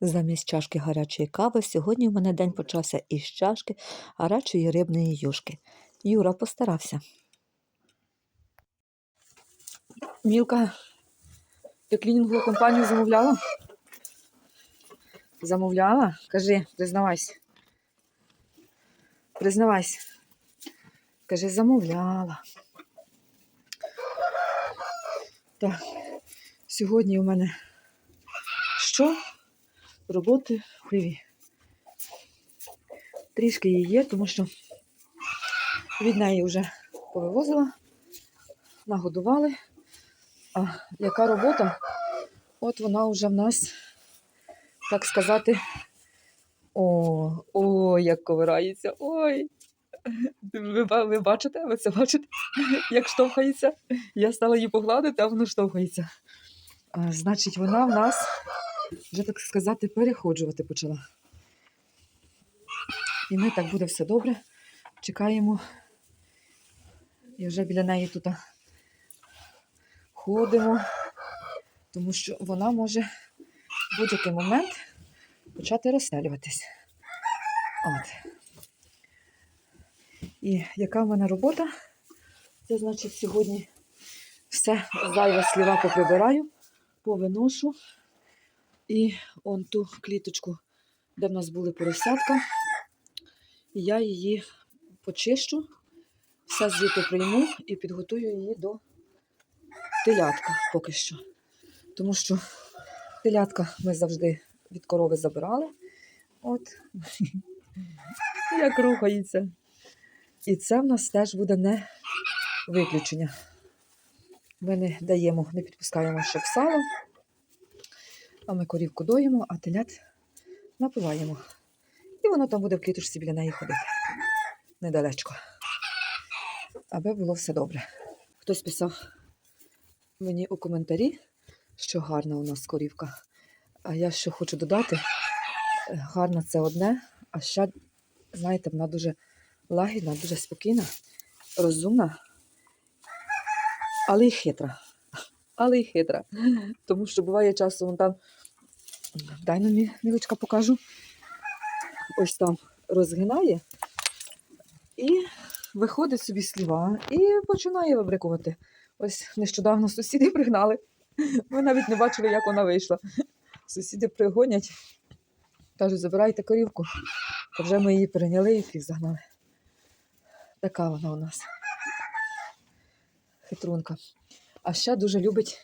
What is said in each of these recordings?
Замість чашки гарячої кави сьогодні в мене день почався із чашки гарячої рибної юшки. Юра постарався. Мілка, ти клінінгову компанію замовляла? Замовляла? Кажи, признавайся. Признавайся. Кажи, замовляла. Так, сьогодні у мене що? Роботи в хліві. Трішки її є, тому що від неї вже повивозила, нагодували. А яка робота? От вона вже в нас, так сказати, о, о, як ковирається. Ой. Ви, ви бачите, ви це бачите, як штовхається? Я стала її погладити, а воно штовхається. А, значить, вона в нас вже, так сказати, переходжувати почала. І ми так буде все добре. Чекаємо. І вже біля неї тут ходимо, тому що вона може в будь-який момент почати розстелюватись. От. І яка в мене робота? Це значить сьогодні все зайве сліва поприбираю, повиношу. І он ту кліточку, де в нас були поросятка. Я її почищу, все звідти прийму і підготую її до телятка поки що. Тому що телятка ми завжди від корови забирали. От. Як рухається. І це в нас теж буде не виключення. Ми не даємо, не підпускаємо щоб сало. А ми корівку доїмо, а телят напиваємо. І воно там буде в клітушці біля неї ходити. Недалечко. Аби було все добре. Хтось писав мені у коментарі, що гарна у нас корівка. А я ще хочу додати: гарна це одне, а ще, знаєте, вона дуже лагідна, дуже спокійна, розумна, але й хитра. Але й хитра. Тому що буває часом там, дай нам мілочка покажу. Ось там розгинає і виходить собі сліва і починає вибрикувати. Ось нещодавно сусіди пригнали. Ми навіть не бачили, як вона вийшла. Сусіди пригонять, кажуть, забирайте корівку. Вже ми її перейняли і фіг загнали. Така вона у нас. Хитрунка. А ще дуже любить,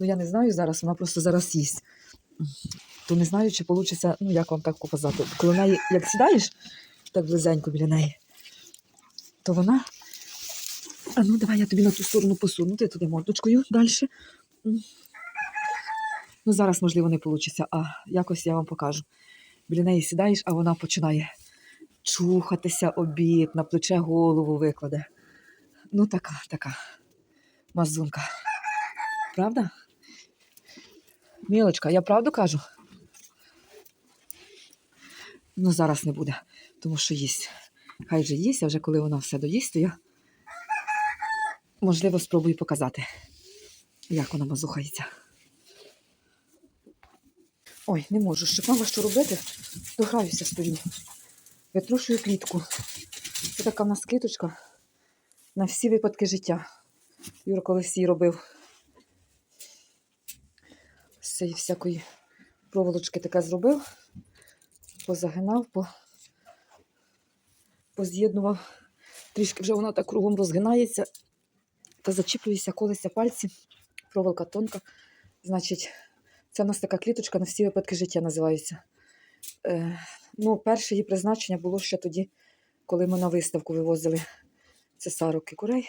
ну я не знаю зараз, вона просто зараз їсть. То не знаю, чи вийде, ну як вам так показати. Коли неї, як сідаєш так близенько біля неї, то вона. А ну давай я тобі на ту сторону посуну, ти туди мордочкою далі. Ну, зараз, можливо, не вийде, а якось я вам покажу. Біля неї сідаєш, а вона починає чухатися обід, на плече голову викладе. Ну, така, така мазунка. Правда? Мілочка, я правду кажу? Ну, зараз не буде, тому що їсть. Хай же їсть, а вже коли вона все доїсть, то я, можливо, спробую показати, як вона мазухається. Ой, не можу, ще мама що робити, дограюся стою. Витрушую клітку. Це така в нас кліточка на всі випадки життя. Юра колись її робив цієї всякої проволочки таке зробив, позагинав, по... поз'єднував. Трішки вже вона так кругом розгинається та зачіплюється, колеться пальці. Проволока тонка. Значить, це в нас така кліточка на всі випадки життя називається. Е, ну, перше її призначення було ще тоді, коли ми на виставку вивозили цесарок і курей.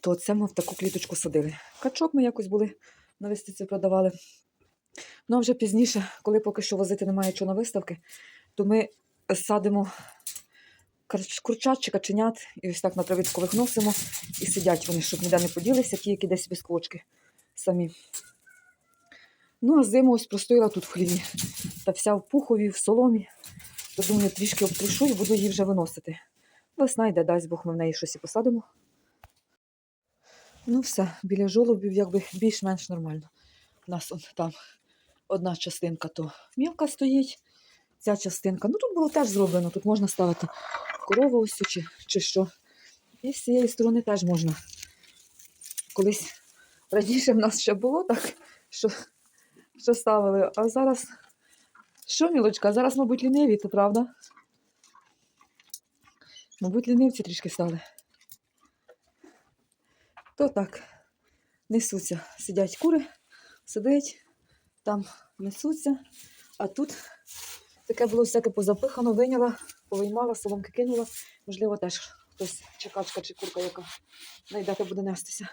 То це ми в таку кліточку садили. Качок ми якось були на виставці продавали. Ну, а вже пізніше, коли поки що возити немає чого на виставки, то ми садимо кар- курчат чи каченят і ось так на травичку виносимо і сидять вони, щоб ніде не поділися, ті, які десь без квочки самі. Ну, а зиму ось простояла тут в хліві. Та вся в пухові, в соломі. То думаю, трішки обтрушу і буду її вже виносити. Весна йде, дасть Бог, ми в неї щось і посадимо. Ну, все, біля жолобів якби більш-менш нормально. У нас он там одна частинка то мілка стоїть, ця частинка. Ну тут було теж зроблено, тут можна ставити корову ось чи, чи що. І з цієї сторони теж можна. Колись раніше в нас ще було так, що, що ставили, а зараз. Що, мілочка? Зараз, мабуть, ліниві, то правда? Мабуть, лінивці трішки стали. То так, несуться. Сидять кури, сидять, там несуться, а тут таке було всяке позапихано, виняла, повиймала, соломки кинула. Можливо, теж хтось чи качка, чи курка, яка найдете буде нестися.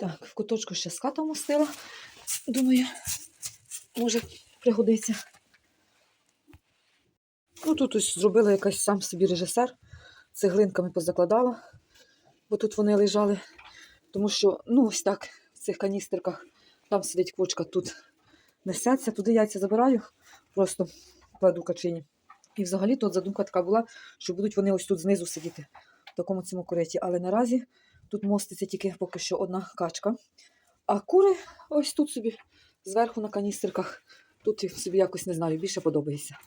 Так, в куточку ще ската мостила. Думаю, може пригодиться. Ну, тут ось зробила якась сам собі режисер, цеглинками позакладала, бо тут вони лежали. Тому що, ну, ось так, в цих каністерках, там сидить квочка, тут несеться, туди яйця забираю, просто кладу качині. І взагалі тут задумка така була, що будуть вони ось тут знизу сидіти, в такому цьому кориті. Але наразі тут моститься тільки поки що одна качка. А кури ось тут собі, зверху на каністерках. Тут собі якось не знаю, більше подобається.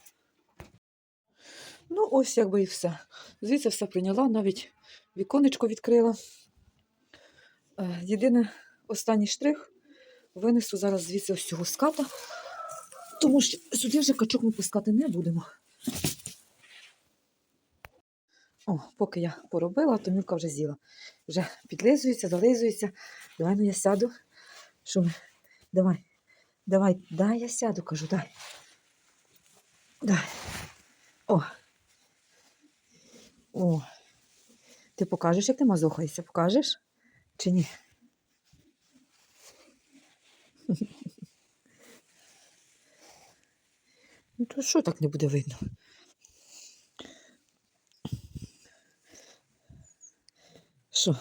Ну, ось якби і все. Звідси все прийняла, навіть віконечко відкрила. Е, Єдине, останній штрих винесу зараз звідси ось цього ската, тому що сюди вже качок ми пускати не будемо. О, поки я поробила, то мілка вже з'їла. Вже підлизується, зализується. Давай ну я сяду. Що ми? Давай, давай, дай я сяду, кажу, дай. Дай. О. О. Ти покажеш, як ти мазохаєшся? Покажеш? Чи ні? Ну, то що так не буде видно? Що?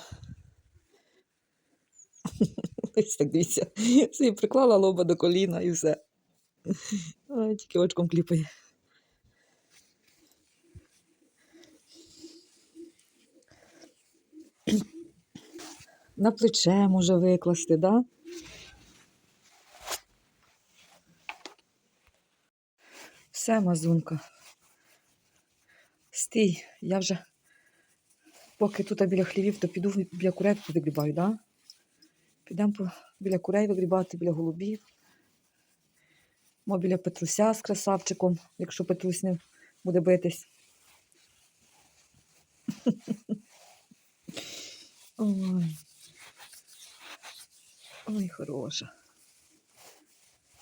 Ось так дивіться. Собі приклала лоба до коліна і все. Тільки очком кліпає. На плече може викласти, да? Все, мазунка. Стій, я вже поки тут біля хлівів, то піду біля курей повигрібаю, да? Підемо біля курей вигрібати, біля голубів. Мо біля Петруся з красавчиком, якщо Петрусь не буде битись. Ой. Ой, хороша.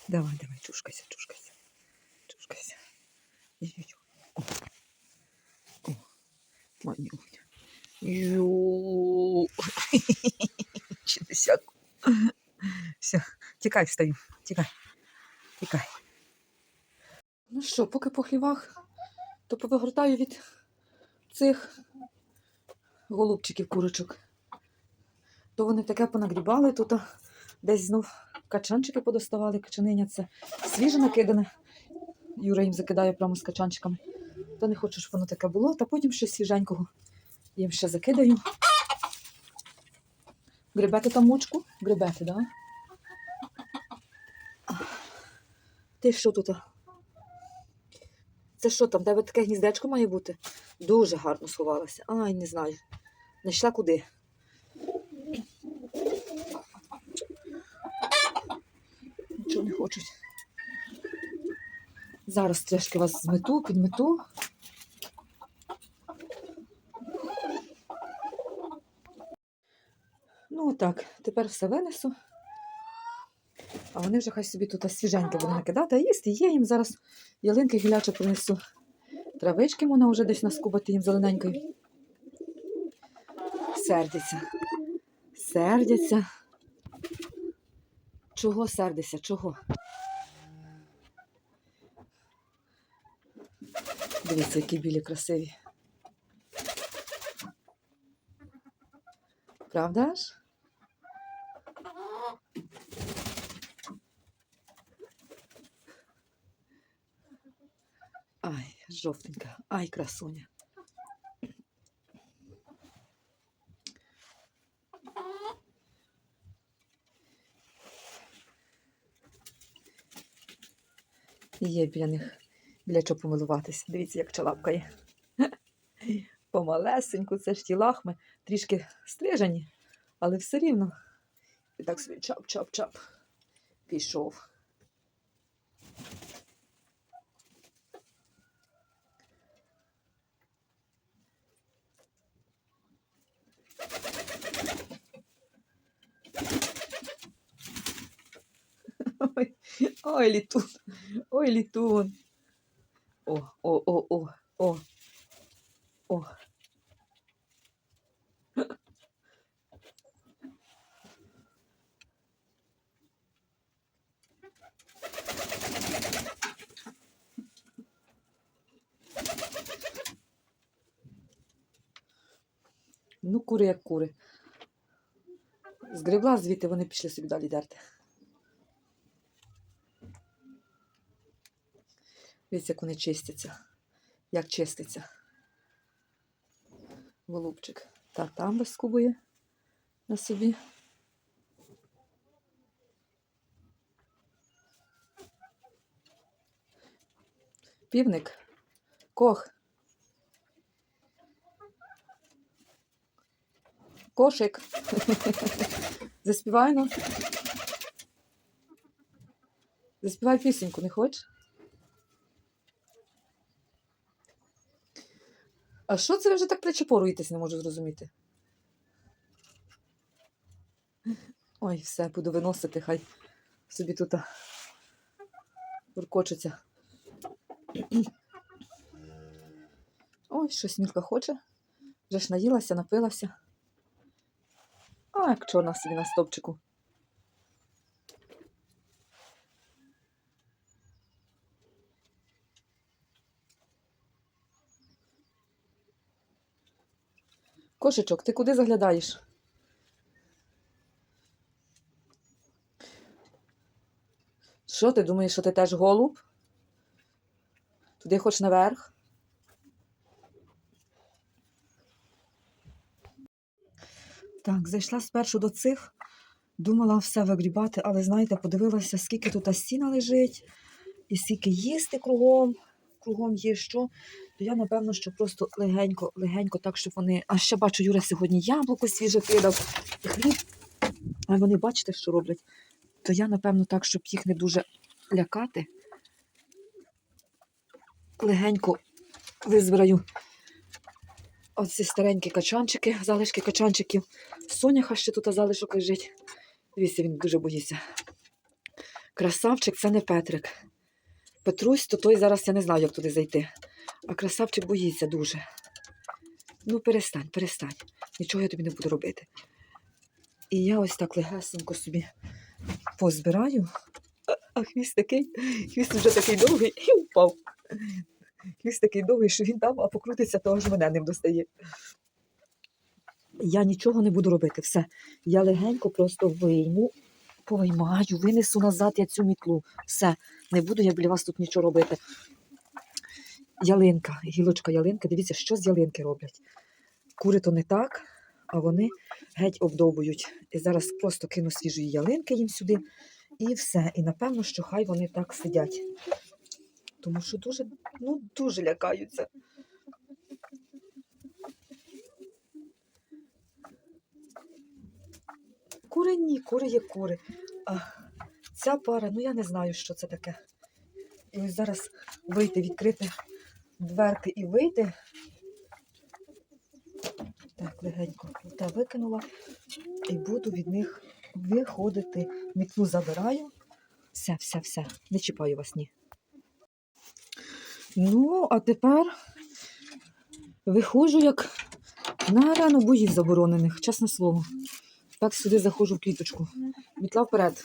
Давай, давай, чушкайся, чушкайся. Чушкайся. О. О. Манюня. Чи не. Все, тікай, встаю. Тікай. Тікай. Ну що, поки по хлівах, то повигортаю від цих голубчиків курочок. То вони таке понагрібали, тут десь знов качанчики подоставали, качаниня це свіже накидане. Юра їм закидає прямо з качанчиками. То не хочу, щоб воно таке було, та потім щось свіженького їм ще закидаю. Гребете там мочку? Гребете? Да? Ти що тут? Це що там? Тебе таке гніздечко має бути? Дуже гарно сховалася. Ай, не знаю. Не йшла куди. Нічого не хочуть. Зараз трішки вас змету, підмету. Ну так, тепер все винесу. А вони вже хай собі тут свіженьке будуть накидати, а їсти є їм зараз ялинки гіляче принесу. Травички можна вже десь наскубати їм зелененькою. Сердяться. Сердяться. Чого сердися? Чого? Дивіться, які білі красиві. Правда ж? Ай, жовтенька, ай, красуня. Є біля них біля чого помилуватися. Дивіться, як чалапкає. Помалесеньку, це ж ті лахми, трішки стрижені, але все рівно. І так собі чап-чап-чап. Пішов. Ой, ой, літун, ой, літун. О, о, о, о, о, о. Ну, кури як кури. Згребла звідти, вони пішли собі далі дерти. Дивіться, як вони чистяться. Як чиститься. Голубчик. Так, там розкубує на собі. Півник. Кох. Кошик. Заспівай ну. Заспівай пісеньку, не хочеш? А що це ви вже так причепоруєтесь, не можу зрозуміти? Ой, все, буду виносити, хай собі тут буркочеться. Ой, щось Мілка хоче. Вже ж наїлася, напилася. А, як чорна собі на стопчику. Кошечок, ти куди заглядаєш? Що ти думаєш, що ти теж голуб? Туди хоч наверх? Так, зайшла спершу до цих, думала все вигрібати, але знаєте, подивилася, скільки тут сіна лежить, і скільки їсти кругом, кругом є що, то я, напевно, що просто легенько, легенько, так, щоб вони. А ще бачу, Юра сьогодні яблуко свіже кидав, хліб. А вони бачите, що роблять? То я, напевно, так, щоб їх не дуже лякати. Легенько визбираю оці старенькі качанчики, залишки качанчиків. Соняха ще тут залишок лежить. Дивіться, він дуже боїться. Красавчик це не Петрик. Петрусь, то той зараз я не знаю, як туди зайти. А красавчик боїться дуже. Ну, перестань, перестань. Нічого я тобі не буду робити. І я ось так легесенько собі позбираю. А, хвіст такий, хвіст вже такий довгий і впав. Хвіст такий довгий, що він там, а покрутиться, то аж мене ним достає. Я нічого не буду робити. Все. Я легенько просто вийму, повиймаю, винесу назад я цю мітлу. Все. Не буду я біля вас тут нічого робити. Ялинка, гілочка ялинки. Дивіться, що з ялинки роблять. Кури то не так, а вони геть обдовбують. І зараз просто кину свіжої ялинки їм сюди. І все. І напевно, що хай вони так сидять. Тому що дуже, ну, дуже лякаються. Кури ні, кури є кури. А ця пара, ну я не знаю, що це таке. І ось зараз вийти, відкрити дверки і вийти. Так, легенько та викинула і буду від них виходити. Мітлу забираю. Все, все, все. Не чіпаю вас, ні. Ну, а тепер виходжу як на арену боїв заборонених, чесне слово. Так сюди заходжу в кліточку. Мітла вперед.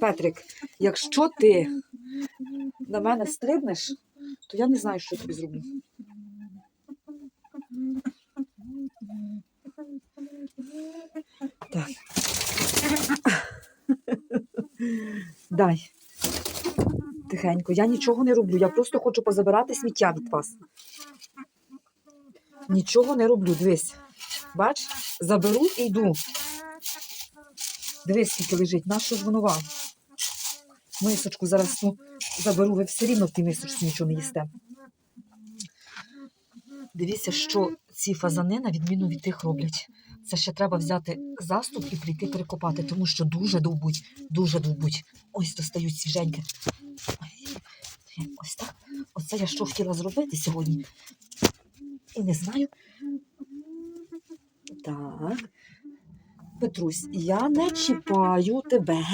Петрик, якщо ти на мене стрибнеш, то я не знаю, що тобі зроблю. Так. Дай. Тихенько, я нічого не роблю. Я просто хочу позабирати сміття від вас. Нічого не роблю, дивись. Бач, заберу і йду. Дивись, скільки лежить. На що ж воно вам? мисочку зараз ну, заберу, ви все рівно в тій мисочці нічого не їсте. Дивіться, що ці фазани, на відміну від тих, роблять. Це ще треба взяти заступ і прийти перекопати, тому що дуже довбуть, дуже довбуть. Ось достають свіженьке. Ось так. Оце я що хотіла зробити сьогодні. І не знаю. Так. Петрусь, я не чіпаю тебе.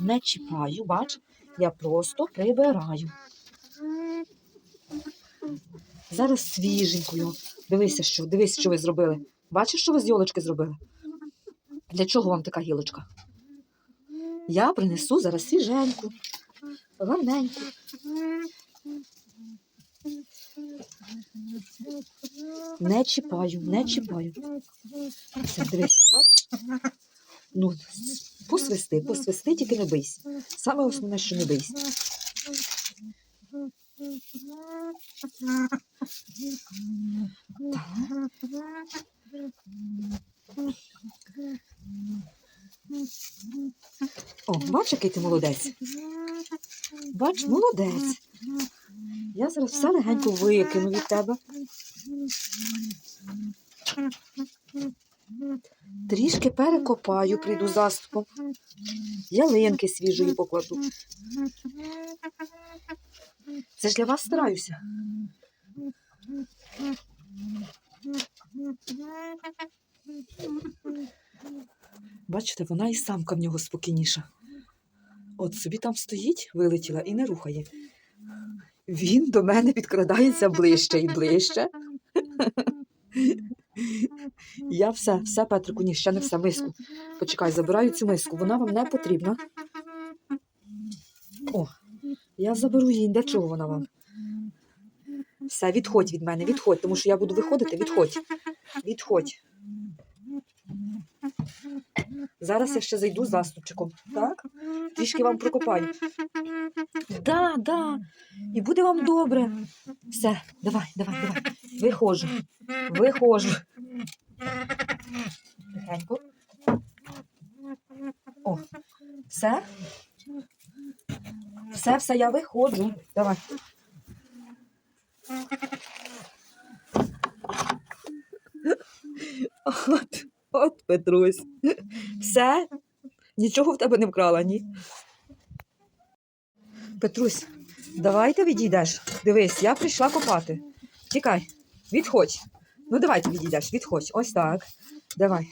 Не чіпаю, бач, я просто прибираю. Зараз свіженькою. Дивися, що, дивись, що ви зробили. Бачиш, що ви з йолочки зробили? Для чого вам така гілочка? Я принесу зараз свіженьку, гарненьку. Не чіпаю, не чіпаю. Ну, посвисти, посвисти, тільки не бийся. Саме основне, що не бийся. О, бач, який ти молодець. Бач, молодець. Я зараз все легенько викину від тебе. Перекопаю, прийду заступом. Ялинки свіжої покладу. Це ж для вас стараюся. Бачите, вона і самка в нього спокійніша. От собі там стоїть, вилетіла і не рухає. Він до мене підкрадається ближче і ближче. Я все, все, Петрику, ні, ще не все, миску. Почекай, забираю цю миску, вона вам не потрібна. О, я заберу її. Для чого вона вам? Все, відходь від мене, відходь, тому що я буду виходити, відходь. Відходь. Зараз я ще зайду з заступчиком, так? Трішки вам прокопаю. Да, да. І буде вам добре. Все, давай, давай, давай. Виходжу. Виходжу. Тихенько. О, все? Все, все, я виходжу. Давай. От, от, Петрусь. Все? Нічого в тебе не вкрала, ні? Петрусь, давай ти відійдеш. Дивись, я прийшла копати. Тікай, відходь. Ну давай ти відійдеш, відходь. Ось так. Давай.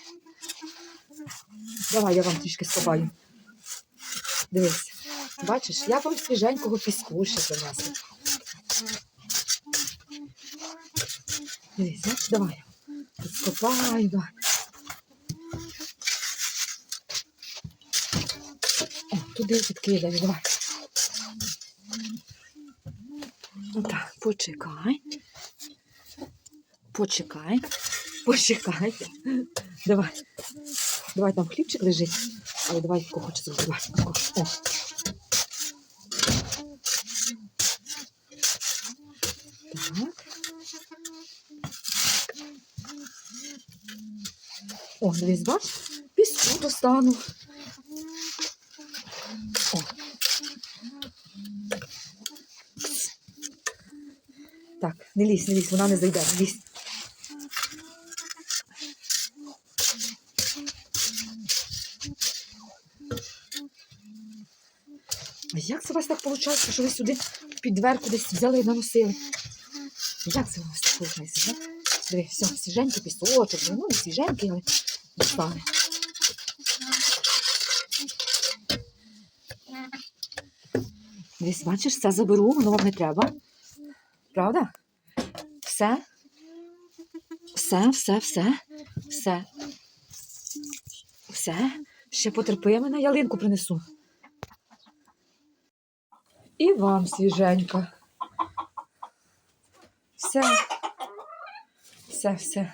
Давай, я вам трішки скопаю. Дивись. Бачиш, я вам свіженького піску ще принесла. Дивись, бачиш, давай. Тут скопаю, давай. О, туди відкидаю, давай. Так, почекай. Почекай. Почекай. Давай. Давай там хлібчик лежить. Але давай зробити. Давай. таку. О. Так. О, дивись, бач, піску достану. О. Так, не лізь, не лізь, вона не зайде, не лізь. А як це у вас так виходить, що ви сюди під дверку десь взяли і наносили? Як це у вас так виходить? Диви, все, свіженький пісочок, ну не свіженький, але достали. Дивись, бачиш, це заберу, воно вам не треба. Правда? Все? Все, все, все, все. Все. Ще потерпи мене, ялинку принесу. І вам свіженька. Все. Все, все.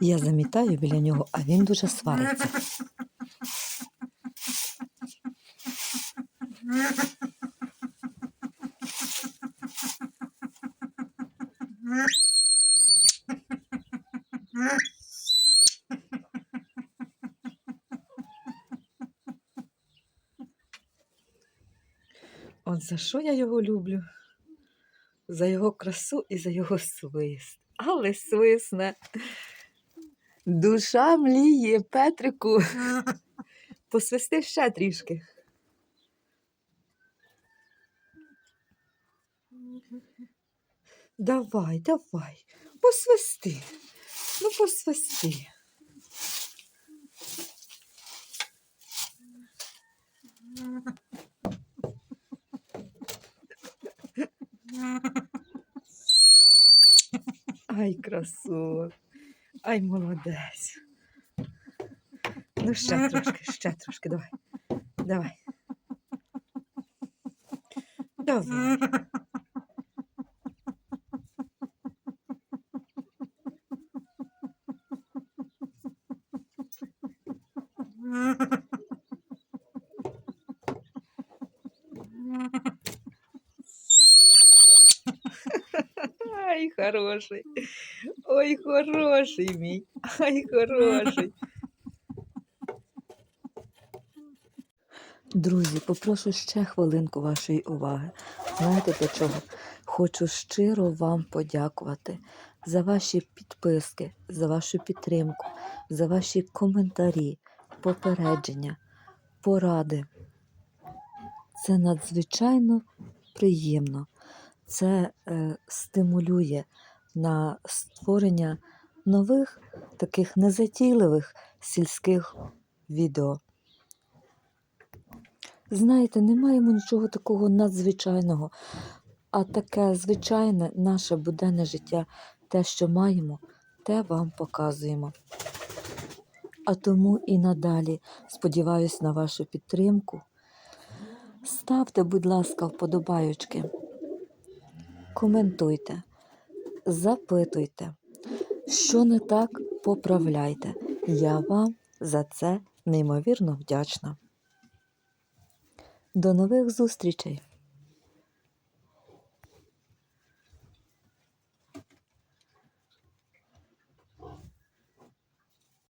Я замітаю біля нього, а він дуже свариться. От за що я його люблю? За його красу і за його свист. Але свисне. Душа мліє, Петрику. Посвисти ще трішки. Давай, давай, посвисти. Ну, посвисти. Ай, красот. Ай, молодець. Ну, ще трошки, ще трошки, давай. Давай. Давай. Ай, хороший. Ой, хороший мій. Ай, хороший. Друзі, попрошу ще хвилинку вашої уваги. Знаєте для чого? Хочу щиро вам подякувати за ваші підписки, за вашу підтримку, за ваші коментарі, попередження, поради. Це надзвичайно приємно. Це е, стимулює на створення нових таких незатійливих сільських відео. Знаєте, не маємо нічого такого надзвичайного, а таке звичайне наше буденне життя, те, що маємо, те вам показуємо. А тому і надалі сподіваюсь на вашу підтримку. Ставте, будь ласка, вподобайочки, коментуйте, запитуйте, що не так, поправляйте. Я вам за це неймовірно вдячна. До нових зустрічей!